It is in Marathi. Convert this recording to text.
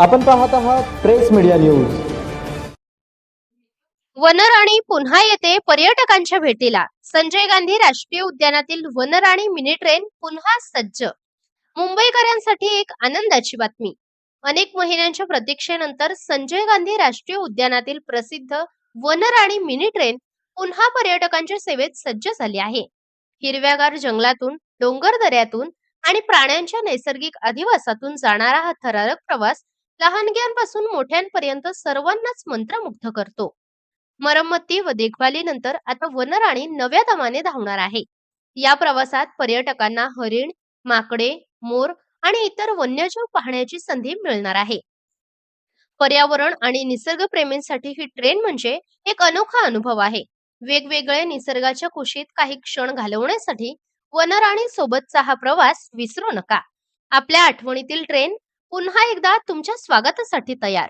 आपण पाहत आहात प्रेस मीडिया न्यूज. वनराणी पुन्हा येते पर्यटकांच्या भेटीला. संजय गांधी राष्ट्रीय उद्यानातील वनराणी मिनी ट्रेन पुन्हा सज्ज. मुंबईकरांसाठी एक आनंदाची बातमी. अनेक महिन्यांच्या प्रतीक्षेनंतर संजय गांधी राष्ट्रीय उद्यानातील प्रसिद्ध वनराणी मिनी ट्रेन पुन्हा पर्यटकांच्या सेवेत सज्ज झाली आहे. हिरव्यागार जंगलातून डोंगर दऱ्यातून आणि प्राण्यांच्या नैसर्गिक अधिवासातून जाणारा हा थरारक प्रवास लहानग्यांपासून मोठ्यांपर्यंत सर्वांनाच मंत्रमुग्ध करतो. मरम्मती व देखभालीनंतर आता वनराणी नव्या दमाने धावणार आहे. या प्रवासात पर्यटकांना हरिण माकडे मोर आणि इतर वन्यजीव पाहण्याची संधी मिळणार आहे. पर्यावरण आणि निसर्गप्रेमींसाठी ही ट्रेन म्हणजे एक अनोखा अनुभव आहे. वेगवेगळे निसर्गाच्या कुशीत काही क्षण घालवण्यासाठी वनराणी सोबतचा हा प्रवास विसरू नका. आपल्या आठवणीतील ट्रेन पुन्हा एकदा तुमच्या स्वागतासाठी तयार.